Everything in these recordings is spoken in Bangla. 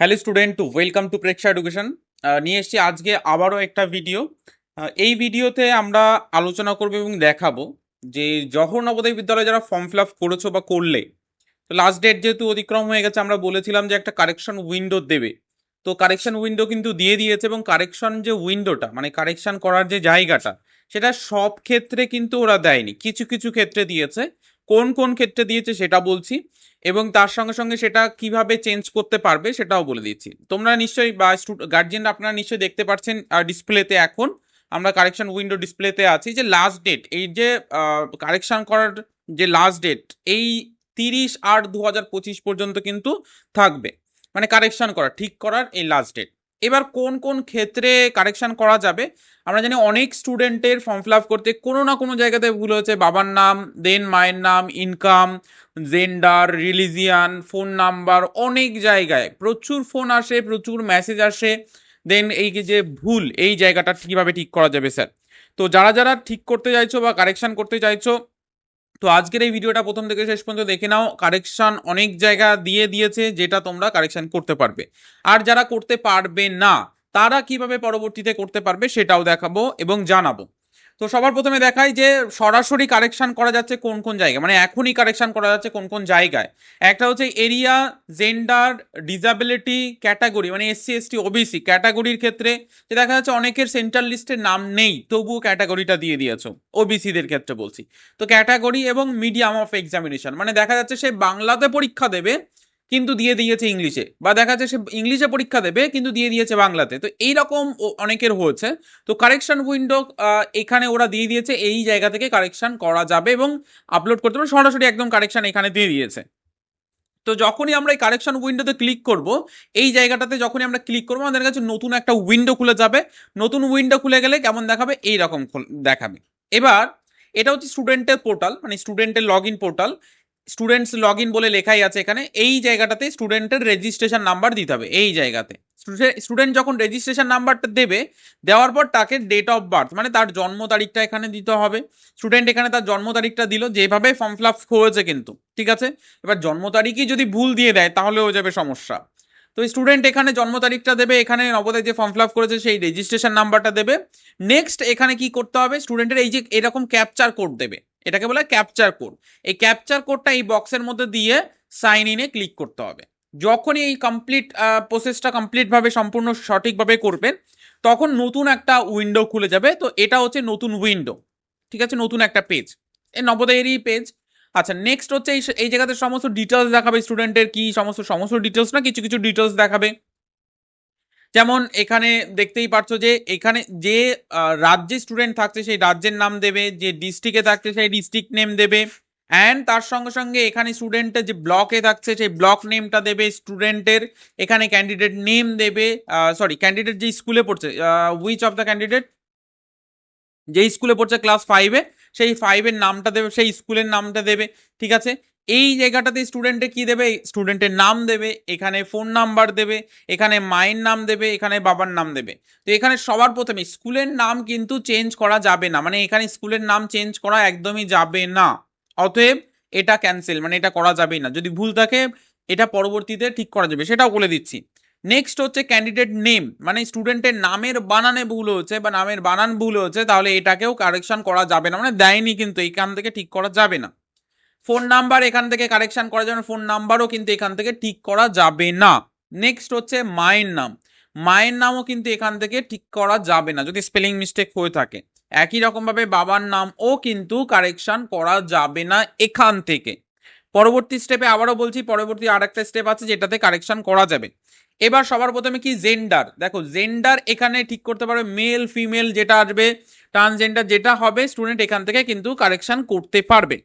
Hello student to welcome to Preksha education. নিয়ে এসেছি আজকে আবারও একটা ভিডিও। এই ভিডিওতে আমরা আলোচনা করব এবং দেখাবো যে জহর নবোদয় বিদ্যালয়ে যারা ফর্ম ফিল আপ করেছ বা করলে, তো লাস্ট ডেট যেহেতু অতিক্রম হয়ে গেছে, আমরা বলেছিলাম যে একটা কারেকশন উইন্ডো দেবে। তো কারেকশন উইন্ডো কিন্তু দিয়ে দিয়েছে এবং কারেকশন যে উইন্ডোটা মানে কারেকশন করার যে জায়গাটা, সেটা সব ক্ষেত্রে কিন্তু ওরা দেয়নি। কিছু কিছু ক্ষেত্রে দিয়েছে। কোন কোন ক্ষেত্রে দিয়েছে সেটা বলছি। এবং তার সঙ্গে সঙ্গে সেটা কীভাবে চেঞ্জ করতে পারবে সেটাও বলে দিচ্ছি। তোমরা নিশ্চয়ই বা গার্জিয়ানরা আপনারা নিশ্চয়ই দেখতে পাচ্ছেন ডিসপ্লেতে এখন। আমরা কারেকশন উইন্ডো ডিসপ্লেতে আছি যে লাস্ট ডেট এই যে কারেকশন করার যে লাস্ট ডেট এই তিরিশ আট দু হাজার পঁচিশ পর্যন্ত কিন্তু থাকবে। মানে কারেকশন করা, ঠিক করার এই লাস্ট ডেট এবার কোন কোন ক্ষেত্রে কারেকশান করা যাবে? আমরা জানি অনেক স্টুডেন্টের ফর্ম ফিল আপ করতে কোনো না কোনো জায়গাতে ভুল হচ্ছে বাবার নাম দেন মায়ের নাম income gender religion phone number অনেক জায়গায়। প্রচুর ফোন আসে, প্রচুর মেসেজ আসে। দেন এই যে ভুল, এই জায়গাটা কীভাবে ঠিক করা যাবে স্যার তো যারা যারা ঠিক করতে চাইছো বা কারেকশন করতে চাইছো তো আজকের এই ভিডিওটা প্রথম থেকে শেষ পর্যন্ত দেখে নাও। কারেকশন অনেক জায়গা দিয়ে দিয়েছে যেটা তোমরা কারেকশান করতে পারবে। আর যারা করতে পারবে না, তারা কীভাবে পরবর্তীতে করতে পারবে সেটাও দেখাবো এবং জানাব। তো সবার প্রথমে দেখাই যে সরাসরি কারেকশন করা যাচ্ছে কোন কোন জায়গায় মানে এখনই কারেকশন করা যাচ্ছে কোন কোন জায়গায়। একটা হচ্ছে এরিয়া, জেন্ডার ডিজাবিলিটি ক্যাটাগরি মানে এসসি এসটি ওবিসি ক্যাটাগরির ক্ষেত্রে যে দেখা যাচ্ছে অনেকের সেন্ট্রাল লিস্টের নাম নেই, তবুও ক্যাটাগরিটা দিয়ে দিয়েছ ওবিসিদের ক্ষেত্রে বলছি। তো ক্যাটাগরি এবং মিডিয়াম অফ এক্সামিনেশন মানে দেখা যাচ্ছে সে বাংলাতে পরীক্ষা দেবে কিন্তু দিয়ে দিয়েছে ইংলিশে। বা দেখা যাচ্ছে সে ইংলিশে পরীক্ষা দেবে, কিন্তু দিয়ে দিয়েছে বাংলাতে। তো এই রকম অনেকের হয়েছে। তো কারেকশন উইন্ডো এখানে ওরা দিয়ে দিয়েছে, এই জায়গা থেকে কারেকশন করা যাবে এবং আপলোড করতে পারবে সরাসরি একদম কারেকশন এখানে দিয়ে দিয়েছে। তো যখনই আমরা এই কারেকশন উইন্ডোতে ক্লিক করব, এই জায়গাটাতে যখনই আমরা ক্লিক করব, আমাদের কাছে নতুন একটা উইন্ডো খুলে যাবে। নতুন উইন্ডো খুলে গেলে কেমন দেখাবে? এই রকম দেখাবে। এবার, এটা হচ্ছে স্টুডেন্টের পোর্টাল মানে স্টুডেন্টের log in portal students log in বলে লেখাই আছে এখানে, এই জায়গাটাতে স্টুডেন্টের রেজিস্ট্রেশন নাম্বার দিতে হবে, এই জায়গাতে। স্টুডেন্ট যখন রেজিস্ট্রেশন নাম্বারটা দেবে, দেওয়ার পর তাকে ডেট অফ বার্থ মানে তার জন্ম তারিখটা এখানে দিতে হবে। স্টুডেন্ট এখানে তার জন্ম তারিখটা দিল, যেভাবে ফর্ম ফিল আপ হয়েছে কিন্তু, ঠিক আছে? এবার জন্ম তারিখই যদি ভুল দিয়ে দেয়, তাহলে হয়ে যাবে সমস্যা। তো স্টুডেন্ট এখানে জন্ম তারিখটা দেবে, এখানে নবদায় যে ফর্ম ফিল আপ করেছে, সেই রেজিস্ট্রেশন নাম্বারটা দেবে। নেক্সট এখানে কি করতে হবে স্টুডেন্টের এই যে এরকম ক্যাপচার কোড দেবে। এটাকে বলে ক্যাপচার কোড এই ক্যাপচার কোডটা এই বক্সের মধ্যে দিয়ে সাইন ইনে ক্লিক করতে হবে। যখনই এই কমপ্লিট প্রসেসটা কমপ্লিটভাবে সম্পূর্ণ সঠিকভাবে করবেন, তখন নতুন একটা উইন্ডো খুলে যাবে। তো এটা হচ্ছে নতুন উইন্ডো ঠিক আছে? নতুন একটা পেজ এই নবোদয়েরই পেজ আচ্ছা নেক্সট হচ্ছে এই এই জায়গাতে সমস্ত ডিটেলস দেখাবে। স্টুডেন্টের কি সমস্ত সমস্ত ডিটেলস না কিছু কিছু ডিটেলস দেখাবে। যেমন এখানে দেখতেই পাচ্ছ যে এখানে যে রাজ্যে স্টুডেন্ট থাকছে সেই রাজ্যের নাম দেবে, যে ডিস্ট্রিক্টে থাকছে সেই ডিস্ট্রিক্ট নেম দেবে। অ্যান্ড তার সঙ্গে সঙ্গে এখানে স্টুডেন্টের যে ব্লকে থাকছে সেই ব্লক নেমটা দেবে স্টুডেন্টের এখানে ক্যান্ডিডেট নেম দেবে সরি ক্যান্ডিডেট যে স্কুলে পড়ছে উইচ অফ দ্য ক্যান্ডিডেট যে স্কুলে পড়ছে ক্লাস ফাইভে সেই ফাইভের নামটা দেবে, সেই স্কুলের নামটা দেবে, ঠিক আছে? এই জায়গাটাতে স্টুডেন্টে কি দেবে? স্টুডেন্টের নাম দেবে, এখানে ফোন নাম্বার দেবে, এখানে মায়ের নাম দেবে, এখানে বাবার নাম দেবে। তো এখানে সবার প্রথমে স্কুলের নাম কিন্তু চেঞ্জ করা যাবে না। মানে এখানে স্কুলের নাম চেঞ্জ করা একদমই যাবে না। অতএব এটা ক্যান্সেল মানে এটা করা যাবেই না। যদি ভুল থাকে, এটা পরবর্তীতে ঠিক করা যাবে। সেটাও বলে দিচ্ছি। নেক্সট হচ্ছে ক্যান্ডিডেট নেম মানে স্টুডেন্টের নামের বানানে ভুল হচ্ছে বা নামের বানান ভুল হচ্ছে তাহলে এটাকেও কারেকশন করা যাবে না। মানে দেয়নি কিন্তু, এইখান থেকে ঠিক করা যাবে না। ফোন নাম্বার এখান থেকে কারেকশন করা যাবে ফোন নাম্বারও কিন্তু এখান থেকে ঠিক করা যাবে না। নেক্সট হচ্ছে মায়ের নাম। মায়ের নামও কিন্তু এখান থেকে ঠিক করা যাবে না, যদি স্পেলিং মিস্টেক হয়ে থাকে। একই রকমভাবে বাবার নামও কিন্তু কারেকশন করা যাবে না এখান থেকে। পরবর্তী স্টেপে আবারও বলছি, পরবর্তী আর একটা স্টেপ আছে যেটাতে কারেকশন করা যাবে। এবার সবার প্রথমে কি জেন্ডার দেখো জেন্ডার এখানে ঠিক করতে পারবে মেল ফিমেল যেটা আসবে ট্রান্সজেন্ডার যেটা হবে স্টুডেন্ট এখান থেকে কিন্তু কারেকশন করতে পারবে।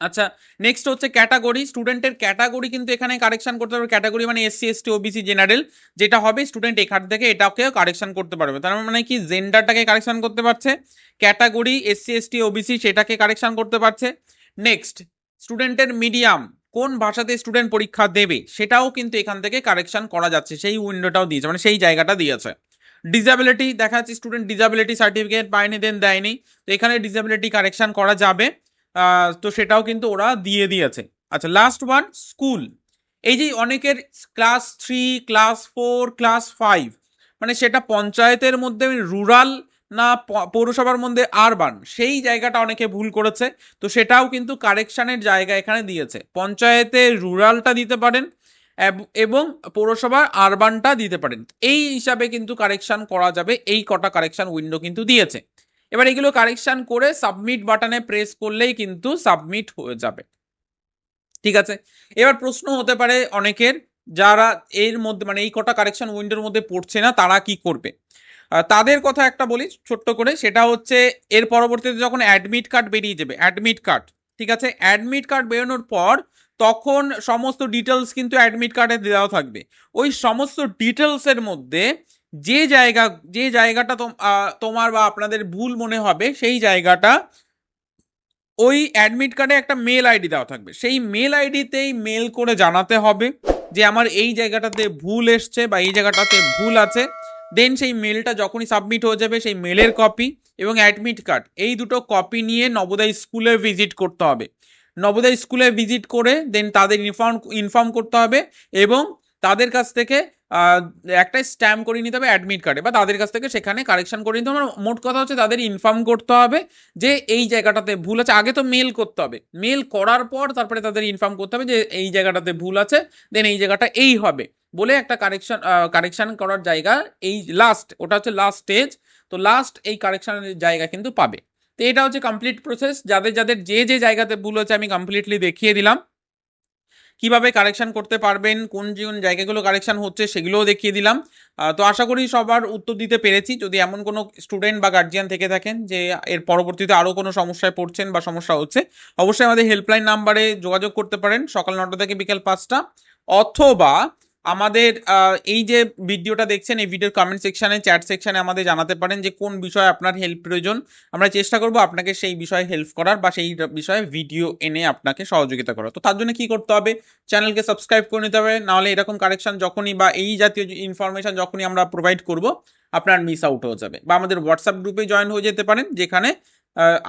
আচ্ছা নেক্সট হচ্ছে ক্যাটাগরি স্টুডেন্টের ক্যাটাগরি কিন্তু এখানে কারেকশন করতে পারবে ক্যাটাগরি মানে এসসি এসটি ওবিসি জেনারেল যেটা হবে স্টুডেন্ট এখান থেকে এটাকেও কারেকশন করতে পারবে। তার মানে কি? জেন্ডারটাকে কারেকশন করতে পারছে। ক্যাটাগরি এসসি এসটি ওবিসি সেটাকে কারেকশন করতে পারছে। নেক্সট স্টুডেন্টের মিডিয়াম কোন ভাষাতে স্টুডেন্ট পরীক্ষা দেবে? সেটাও কিন্তু এখান থেকে কারেকশন করা যাচ্ছে। সেই উইন্ডোটাও দিয়েছে মানে সেই জায়গাটা দিয়েছে। ডিসাবিলিটি দেখা যাচ্ছে স্টুডেন্ট ডিসাবিলিটি সার্টিফিকেট পায়নি দেন দেয়নি। তো এখানে ডিসাবিলিটি কারেকশন করা যাবে। তো সেটাও কিন্তু ওরা দিয়ে দিয়েছে। আচ্ছা লাস্ট ওয়ান স্কুল এই যে অনেকের class three class four class five মানে সেটা পঞ্চায়েতের মধ্যে রুরাল না পৌরসভার মধ্যে আরবান সেই জায়গাটা অনেকে ভুল করেছে, তো সেটাও কিন্তু কারেকশানের জায়গা এখানে দিয়েছে। পঞ্চায়েতে রুরালটা দিতে পারেন, এবং পৌরসভার আরবানটা দিতে পারেন। এই হিসাবে কিন্তু কারেকশান করা যাবে, এই কটা কারেকশন উইন্ডো কিন্তু দিয়েছে। এবার এগুলো কারেকশান করে সাবমিট বাটনে প্রেস করলেই কিন্তু সাবমিট হয়ে যাবে। ঠিক আছে? এবার প্রশ্ন হতে পারে অনেকের, যারা এর মধ্যে মানে এই কটা কারেকশন উইন্ডোর মধ্যে পড়ছে না, তারা কি করবে? তাদের কথা একটা বলি ছোট্ট করে, সেটা হচ্ছে এর পরবর্তীতে যখন অ্যাডমিট কার্ড বেরিয়ে যাবে অ্যাডমিট কার্ড ঠিক আছে? অ্যাডমিট কার্ড বেরোনোর পর তখন সমস্ত ডিটেলস কিন্তু অ্যাডমিট কার্ডে দেওয়া থাকবে। ওই সমস্ত ডিটেলসের মধ্যে যে জায়গা, যে জায়গাটা তোম- তোমার বা আপনাদের ভুল মনে হবে, সেই জায়গাটা ওই অ্যাডমিট কার্ডে একটা মেল আইডি দেওয়া থাকবে। সেই মেল আইডিতেই মেল করে জানাতে হবে যে আমার এই জায়গাটাতে ভুল এসছে বা এই জায়গাটাতে ভুল আছে। দেন সেই মেলটা যখনই সাবমিট হয়ে যাবে সেই মেলের কপি এবং অ্যাডমিট কার্ড এই দুটো কপি নিয়ে নবোদয় স্কুলে ভিজিট করতে হবে। নবোদয় স্কুলে ভিজিট করে দেন তাদের ইনফর্ম ইনফর্ম করতে হবে এবং তাদের কাছ থেকে একটা স্ট্যাম্প করে নিতে হবে অ্যাডমিট কার্ডে বা তাদের কাছ থেকে সেখানে কারেকশন করে নিতে হবে। মোট কথা হচ্ছে তাদের ইনফর্ম করতে হবে যে এই জায়গাটাতে ভুল আছে। আগে তো মেল করতে হবে। মেল করার পর তারপরে তাদের ইনফর্ম করতে হবে যে এই জায়গাটাতে ভুল আছে দেন এই জায়গাটা এই হবে। বলে একটা কারেকশন কারেকশান করার জায়গা এই লাস্ট ওটা হচ্ছে লাস্ট স্টেজ তো লাস্ট এই কারেকশানের জায়গা কিন্তু পাবে। তো এটা হচ্ছে কমপ্লিট প্রসেস যাদের যাদের যে যে জায়গাতে ভুল হচ্ছে আমি কমপ্লিটলি দেখিয়ে দিলাম। কীভাবে কারেকশান করতে পারবেন, কোন কোন জায়গাগুলো কারেকশান হচ্ছে সেগুলোও দেখিয়ে দিলাম। তো আশা করি সবার উত্তর দিতে পেরেছি। যদি এমন কোনো স্টুডেন্ট বা গার্জিয়ান থেকে থাকেন যে এর পরবর্তীতে আরও কোনো সমস্যায় পড়ছেন বা সমস্যা হচ্ছে, অবশ্যই আমাদের হেল্পলাইন নাম্বারে যোগাযোগ করতে পারেন। সকাল নটা থেকে বিকেল পাঁচটা। অথবা আমাদের এই যে ভিডিওটা দেখছেন, এই ভিডিওর কমেন্ট সেকশানে চ্যাট সেকশানে আমাদের জানাতে পারেন যে কোন বিষয়ে আপনার হেল্প প্রয়োজন। আমরা চেষ্টা করব আপনাকে সেই বিষয়ে হেল্প করার বা সেই বিষয়ে ভিডিও এনে আপনাকে সহযোগিতা করার। তো তার জন্য কি করতে হবে? চ্যানেলকে সাবস্ক্রাইব করে নিতে হবে, নাহলে এরকম কারেকশন যখনই বা এই জাতীয় ইনফরমেশন যখনই আমরা প্রোভাইড করব, আপনার মিস আউট হয়ে যাবে। বা আমাদের হোয়াটসঅ্যাপ গ্রুপে জয়েন হয়ে যেতে পারেন, যেখানে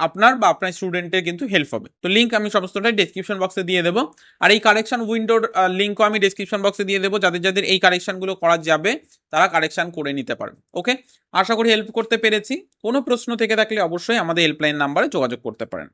আপনার বা আপনার স্টুডেন্টের কিন্তু হেল্প হবে। তো লিঙ্ক আমি সমস্তটাই ডিসক্রিপশন বক্সে দিয়ে দেবো। আর এই কারেকশান উইন্ডোর লিঙ্কও আমি ডিসক্রিপশন বক্সে দিয়ে দেবো। যাদের যাদের এই কারেকশানগুলো করা যাবে, তারা কারেকশান করে নিতে পারবে। ওকে আশা করি হেল্প করতে পেরেছি। কোনো প্রশ্ন থেকে থাকলে অবশ্যই আমাদের হেল্পলাইন নাম্বারে যোগাযোগ করতে পারেন।